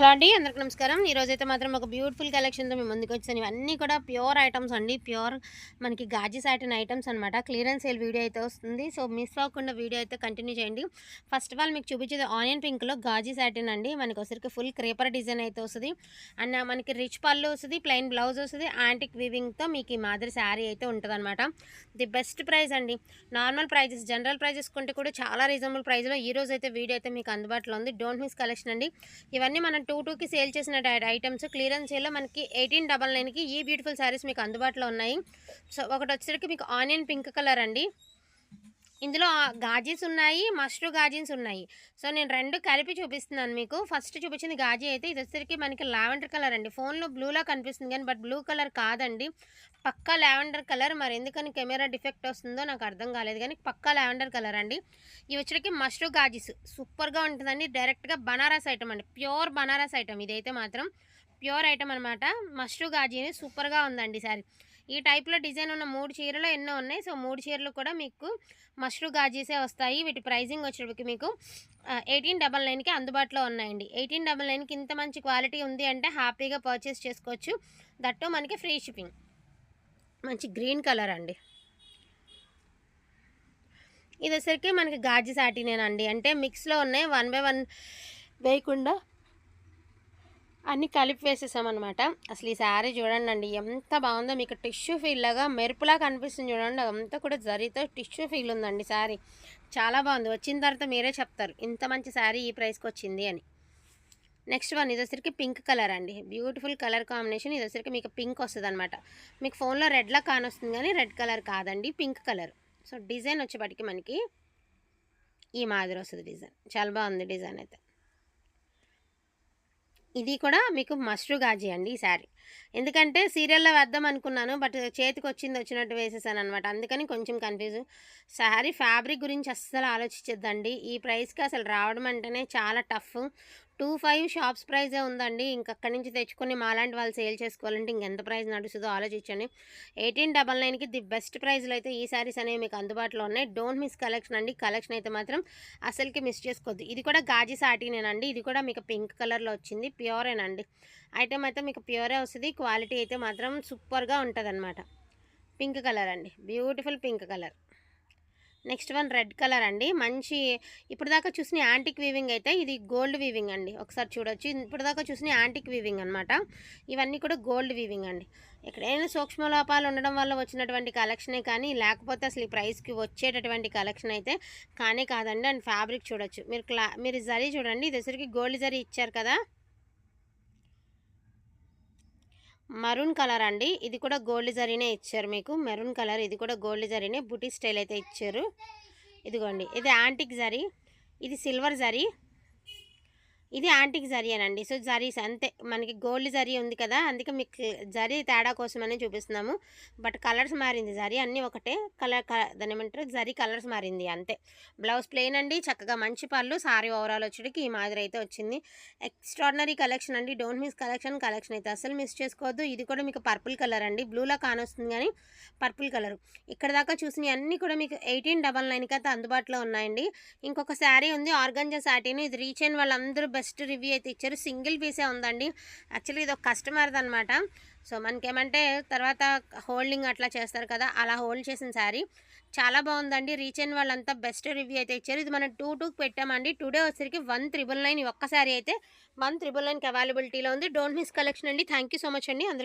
Hello అండి అందరికి నమస్కారం. ఈరోజు అయితే మాత్రం ఒక బ్యూటిఫుల్ కలెక్షన్తో మేము ముందుకు వచ్చాను ఇవన్నీ కూడా ప్యూర్ ఐటమ్స్ అండి. ప్యూర్ మనకి గాజీ సాటిన్ ఐటమ్స్ అనమాట క్లియరెన్స్ సేల్ వీడియో అయితే వస్తుంది. సో మిస్ అవ్వకుండా వీడియో అయితే కంటిన్యూ చేయండి. ఫస్ట్ ఆఫ్ ఆల్ మీకు చూపించేది ఆనియన్ పింక్లో గాజీ సాటిన్ అండి. మనకి ఒకసారికి ఫుల్ క్రేపర్ డిజైన్ అయితే వస్తుంది. అండ్ uh, మనకి రిచ్ పళ్ళు వస్తుంది ప్లెయిన్ బ్లౌజ్ వస్తుంది. యాంటిక్ వీవింగ్తో మీకు ఈ మాదిరి శారీ అయితే ఉంటుందన్నమాట. ది బెస్ట్ ప్రైస్ అండి. నార్మల్ ప్రైజెస్ జనరల్ ప్రైజెస్ కొంటే కూడా చాలా రీజనబుల్ ప్రైస్లో ఈ రోజు అయితే వీడియో అయితే మీకు అందుబాటులో ఉంది. డోంట్ మిస్ కలెక్షన్ అండి. ఇవన్నీ మనం టూ టూకి సేల్ చేసిన ఐటమ్స్ క్లియరెన్స్ సేల్లో మనకి ఎయిటీన్ డబల్ నైన్కి ఈ బ్యూటిఫుల్ శారీస్ మీకు అందుబాటులో ఉన్నాయి. సో ఒకటి వచ్చేసరికి మీకు ఆనియన్ పింక్ కలర్ అండి. ఇందులో గాజీస్ ఉన్నాయి మష్రూ గాజీన్స్ ఉన్నాయి. సో నేను రెండు కలిపి చూపిస్తున్నాను మీకు. ఫస్ట్ చూపించింది గాజీ అయితే ఇది వచ్చేసరికి మనకి లావెండర్ కలర్ అండి. ఫోన్లో బ్లూలా కనిపిస్తుంది కానీ బట్ బ్లూ కలర్ కాదండి. పక్కా లావెండర్ కలర్. మరి ఎందుకని కెమెరా డిఫెక్ట్ వస్తుందో నాకు అర్థం కాలేదు కానీ పక్కా లావెండర్ కలర్ అండి. ఇవి వచ్చరికి మష్రూ గాజీస్. సూపర్గా ఉంటుందండి. డైరెక్ట్గా బనారస్ ఐటమ్ అండి. ప్యూర్ బనారస్ ఐటమ్ ఇదైతే మాత్రం. ప్యూర్ ఐటమ్ అనమాట మష్రూ గాజీని సూపర్గా ఉందండి సారీ. ఈ టైప్లో డిజైన్ ఉన్న మూడు చీరలు ఎన్నో ఉన్నాయి. సో మూడు చీరలు కూడా మీకు మష్రూ గాజీసే వస్తాయి. వీటి ప్రైజింగ్ వచ్చేటికి మీకు ఎయిటీన్ డబల్ నైన్కి అందుబాటులో ఉన్నాయండి. ఎయిటీన్ డబల్ నైన్కి ఇంత మంచి క్వాలిటీ ఉంది అంటే హ్యాపీగా పర్చేస్ చేసుకోవచ్చు. దట్టు మనకి ఫ్రీ షిప్పింగ్. మంచి గ్రీన్ కలర్ అండి. ఇది వచ్చరికి మనకి గాజీ సాటినేనండి. అంటే మిక్స్లో ఉన్నాయి. వన్ బై వన్ వేయకుండా అన్నీ కలిపి వేసేసామన్నమాట అసలు ఈ శారీ చూడండి అండి ఎంత బాగుందో మీకు టిష్యూ ఫీల్ లాగా మెరుపులా కనిపిస్తుంది చూడండి అంతా కూడా జరీతో టిష్యూ ఫీల్ ఉందండి శారీ. చాలా బాగుంది. వచ్చిన తర్వాత మీరే చెప్తారు ఇంత మంచి శారీ ఈ ప్రైస్కి వచ్చింది అని. నెక్స్ట్ వన్ ఇది వచ్చరికి పింక్ కలర్ అండి. బ్యూటిఫుల్ కలర్ కాంబినేషన్ ఇది వచ్చరికి మీకు పింక్ వస్తుంది అనమాట మీకు ఫోన్లో రెడ్లా కానొస్తుంది కానీ రెడ్ కలర్ కాదండి పింక్ కలర్. సో డిజైన్ వచ్చేపటికి మనకి ఈ మాదిరి వస్తుంది డిజైన్. చాలా బాగుంది డిజైన్ అయితే. ఇది కూడా మీకు మష్రూ గాజీ అండి ఈ శారీ ఎందుకంటే సీరియల్లో వేద్దాం అనుకున్నాను బట్ చేతికి వచ్చింది వచ్చినట్టు వేసేసాను అనమాట అందుకని కొంచెం కన్ఫ్యూజ్ శారీ ఫ్యాబ్రిక్ గురించి అస్సలు ఆలోచించద్దండి. ఈ ప్రైస్కి అసలు రావడం అంటేనే చాలా టఫ్. టూ ఫైవ్ షాప్స్ ప్రైజే ఉందండి. ఇంకక్కడి నుంచి తెచ్చుకొని మాలాంటి వాళ్ళు సేల్ చేసుకోవాలంటే ఇంకెంత ప్రైస్ నడుస్తుందో ఆలోచించండి. ఎయిటీన్ డబల్ నైన్కి ది బెస్ట్ ప్రైజ్లో అయితే ఈ సారీస్ అనేవి మీకు అందుబాటులో ఉన్నాయి. డోంట్ మిస్ కలెక్షన్ అండి. కలెక్షన్ అయితే మాత్రం అసలుకి మిస్ చేసుకోవద్దు. ఇది కూడా గాజీ సాటినేనండి. ఇది కూడా మీకు పింక్ కలర్లో వచ్చింది. ప్యూరేనండి. ఐటమ్ అయితే మీకు ప్యూరే వస్తుంది. క్వాలిటీ అయితే మాత్రం సూపర్గా ఉంటుంది పింక్ కలర్ అండి. Beautiful pink colour. Next one red colour అండి. మంచి ఇప్పుడు దాకా చూసిన యాంటిక్ వీవింగ్ అయితే ఇది గోల్డ్ వీవింగ్ అండి. ఒకసారి చూడొచ్చు. ఇప్పుడు దాకా చూసిన యాంటిక్ వీవింగ్ అనమాట ఇవన్నీ కూడా గోల్డ్ వీవింగ్ అండి. ఎక్కడైనా సూక్ష్మ లోపాలు ఉండడం వల్ల వచ్చినటువంటి కలెక్షనే కానీ లేకపోతే అసలు ఈ ప్రైస్కి వచ్చేటటువంటి కలెక్షన్ అయితే కానీ కాదండి. అండ్ ఫ్యాబ్రిక్ చూడొచ్చు. మీరు క్లా మీరు జరీ చూడండి. ఇది గోల్డ్ జరీ ఇచ్చారు కదా. మరూన్ కలర్ అండి. ఇది కూడా గోల్డ్ జరీనే ఇచ్చారు మీకు. Maroon colour. ఇది కూడా గోల్డ్ జరీనే. బుటీ స్టైల్ అయితే ఇచ్చారు. ఇదిగోండి. ఇది యాంటిక్ జరీ. ఇది సిల్వర్ జరీ. ఇది యాంటిక్ జరీ అండి సో జరీస్ అంతే. మనకి గోల్డ్ జరీ ఉంది కదా అందుకే మీకు జరీ తేడా కోసమనే చూపిస్తున్నాము. బట్ కలర్స్ మారింది. జరీ అన్నీ ఒకటే. కలర్ దాని ఏమంటారు? జరీ కలర్స్ మారింది. అంతే. బ్లౌజ్ ప్లెయిన్ అండి. చక్కగా మంచి పళ్ళు. సారీ ఓవరాల్ వచ్చేటికి ఈ మాదిరి అయితే వచ్చింది. ఎక్స్ట్రాడినరీ కలెక్షన్ అండి. Don't miss collection. కలెక్షన్ అయితే అసలు మిస్ చేసుకోవద్దు. ఇది కూడా మీకు పర్పుల్ కలర్ అండి. బ్లూలా కానొస్తుంది కానీ పర్పుల్ కలర్. ఇక్కడ దాకా చూసినవి అన్నీ కూడా మీకు ఎయిటీన్ డబల్ నైన్కి అయితే అందుబాటులో ఉన్నాయండి. ఇంకొక శారీ ఉంది. ఆర్గంజా శారీని ఇది రీచ్ అయిన వాళ్ళందరూ బెస్ట్ రివ్యూ అయితే ఇచ్చారు. సింగిల్ పీసే ఉందండి. యాక్చువల్లీ ఇది ఒక కస్టమర్ది అనమాట సో మనకేమంటే తర్వాత హోల్డింగ్ అట్లా చేస్తారు కదా అలా హోల్డ్ చేసిన శారీ చాలా బాగుందండి. రీచ్ అయిన వాళ్ళంతా బెస్ట్ రివ్యూ అయితే ఇచ్చారు. ఇది మనం టూ టూకి పెట్టామండి. టుడే వచ్చేసరికి వన్ త్రిబుల్ నైన్ ఒక్కసారి అయితే వన్ త్రిబుల్ నైన్కి అవైలబిలిటీలో ఉంది. డోంట్ మిస్ కలెక్షన్ అండి. థ్యాంక్ యూ సో మచ్ అండి. అందరికీ